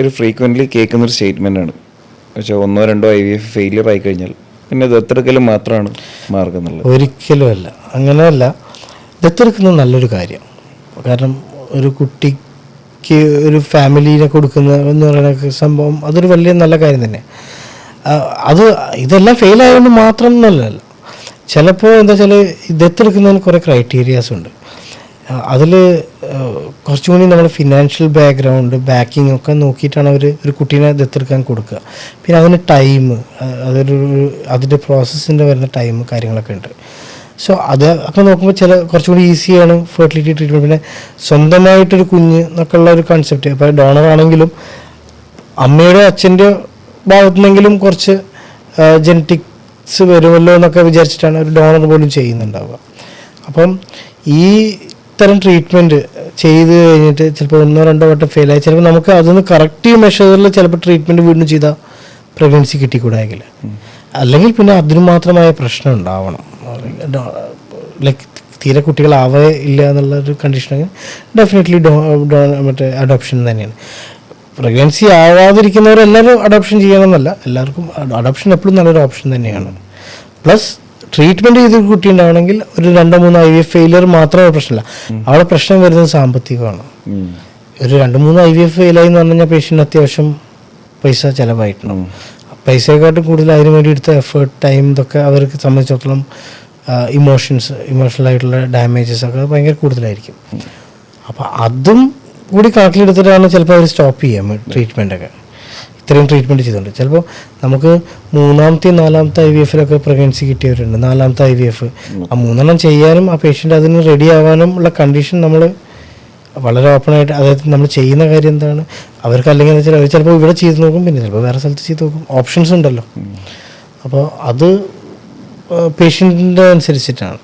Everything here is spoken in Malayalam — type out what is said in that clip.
ഒരു ഫ്രീക്വന്റ്ലി കേൾക്കുന്ന ഒരു സ്റ്റേറ്റ്മെന്റ് ആണ്. പക്ഷേ ഒന്നോ രണ്ടോ ഐ വി എഫ് ഫെയിലിയർ ആയി കഴിഞ്ഞാൽ പിന്നെ ദത്തെടുക്കലും മാത്രമാണ് മാർഗം എന്നുള്ളത്. ഒരിക്കലും അല്ല. അങ്ങനെയല്ല. ദത്തെടുക്കുന്നത് നല്ലൊരു കാര്യം. കാരണം ഒരു കുട്ടിക്ക് ഒരു ഫാമിലിനെ കൊടുക്കുന്ന എന്ന് പറയുന്ന സംഭവം അതൊരു വലിയ നല്ല കാര്യം തന്നെ. അത് ഇതെല്ലാം ഫെയിൽ ആയതുകൊണ്ട് മാത്രം എന്നല്ല. ചിലപ്പോൾ എന്താ വെച്ചാൽ ദത്തെടുക്കുന്നതിന് കുറേ ക്രൈറ്റീരിയാസ് ഉണ്ട്. അതിൽ കുറച്ചും കൂടി നമ്മൾ ഫിനാൻഷ്യൽ ബാക്ക്ഗ്രൗണ്ട് ബാക്കിംഗ് ഒക്കെ നോക്കിയിട്ടാണ് അവർ ഒരു കുട്ടീനെ ദത്തെടുക്കാൻ കൊടുക്കുക. പിന്നെ അതിന് ടൈം അതൊരു അതിന്റെ പ്രോസസ്സിന്റെ വരുന്ന ടൈം കാര്യങ്ങളൊക്കെ ഉണ്ട്. സോ അത് ഒക്കെ നോക്കുമ്പോൾ ചില കുറച്ചും കൂടി ഈസിയാണ് ഫെർട്ടിലിറ്റി ട്രീറ്റ്മെന്റ് പിന്നെ സ്വന്തമായിട്ടൊരു കുഞ്ഞ് എന്നൊക്കെ ഉള്ള ഒരു കൺസെപ്റ്റ് അപ്പോൾ ഡോണർ ആണെങ്കിലും അമ്മയുടെ അച്ഛന്റെ ഭാഗത്തുനിന്നെങ്കിലും കുറച്ച് ജനറ്റിക്സ് വരുമല്ലോ എന്നൊക്കെ വിചാരിച്ചിട്ടാണ് ഒരു ഡോണർ പോലും ചെയ്യുന്നുണ്ടാവുക. അപ്പം ഈ ഇത്തരം ട്രീറ്റ്മെന്റ് ചെയ്ത് കഴിഞ്ഞിട്ട് ചിലപ്പോൾ ഒന്നോ രണ്ടോ വട്ടം ഫെയിലായി ചിലപ്പോൾ നമുക്ക് അതൊന്ന് കറക്റ്റീവ് മെഷറിൽ ചിലപ്പോൾ ട്രീറ്റ്മെന്റ് വീണ്ടും ചെയ്താൽ പ്രഗ്നൻസി കിട്ടിക്കൂടായെങ്കിൽ അല്ലെങ്കിൽ പിന്നെ അതിന് മാത്രമായ പ്രശ്നം ഉണ്ടാവണം. ലൈക്ക് തീരെ കുട്ടികളാവേ ഇല്ല എന്നുള്ളൊരു കണ്ടീഷൻ ഡെഫിനറ്റ്ലി ഡോ ഡോ മറ്റേ അഡോപ്ഷൻ തന്നെയാണ്. പ്രഗ്നൻസി ആവാതിരിക്കുന്നവരെല്ലാവരും അഡോപ്ഷൻ ചെയ്യണമെന്നല്ല. എല്ലാവർക്കും അഡോപ്ഷൻ എപ്പോഴും നല്ലൊരു ഓപ്ഷൻ തന്നെയാണ്. പ്ലസ് ട്രീറ്റ്മെന്റ് ചെയ്ത് കുട്ടി ഉണ്ടാവണമെങ്കിൽ ഒരു രണ്ടോ മൂന്നോ ഐ വി എഫ് ഫെയിലിയർ മാത്രമേ പ്രശ്നമില്ല. അവിടെ പ്രശ്നം വരുന്നത് സാമ്പത്തികമാണ്. ഒരു രണ്ട് മൂന്ന് ഐ വി എഫ് ഫെയിലായി എന്ന് പറഞ്ഞു കഴിഞ്ഞാൽ പേഷ്യന്റ് അത്യാവശ്യം പൈസ ചിലവായിട്ടുണ്ടാവും പൈസയെക്കാട്ടും കൂടുതൽ അതിന് വേണ്ടി എടുത്ത എഫേർട്ട് ടൈം ഇതൊക്കെ അവർക്ക് സംബന്ധിച്ചിടത്തോളം ഇമോഷൻസ് ഇമോഷണൽ ആയിട്ടുള്ള ഡാമേജസ് ഒക്കെ ഭയങ്കര കൂടുതലായിരിക്കും. അപ്പോൾ അതും കൂടി കണക്കിലെടുത്തിട്ടാണ് ചിലപ്പോൾ അവർ സ്റ്റോപ്പ് ചെയ്യാം ട്രീറ്റ്മെന്റ് ഒക്കെ. ഇത്രയും ട്രീറ്റ്മെന്റ് ചെയ്തിട്ടുണ്ട്. ചിലപ്പോൾ നമുക്ക് മൂന്നാമത്തെ നാലാമത്തെ ഐ വി എഫിലൊക്കെ പ്രഗ്നൻസി കിട്ടിയവരുണ്ട്. നാലാമത്തെ ഐ വി എഫ് ആ മൂന്നെണ്ണം ചെയ്യാനും ആ പേഷ്യന്റ് അതിന് റെഡി ആവാനും ഉള്ള കണ്ടീഷൻ നമ്മൾ വളരെ ഓപ്പണായിട്ട് അതായത് നമ്മൾ ചെയ്യുന്ന കാര്യം എന്താണ്? അവർക്ക് അല്ലെങ്കിൽ വെച്ചാൽ അവർ ചിലപ്പോൾ ഇവിടെ ചെയ്ത് നോക്കും പിന്നെ ചിലപ്പോൾ വേറെ സ്ഥലത്ത് ചെയ്ത് നോക്കും. ഓപ്ഷൻസ് ഉണ്ടല്ലോ. അപ്പോൾ അത് പേഷ്യന്റിന്റെ അനുസരിച്ചിട്ടാണ്.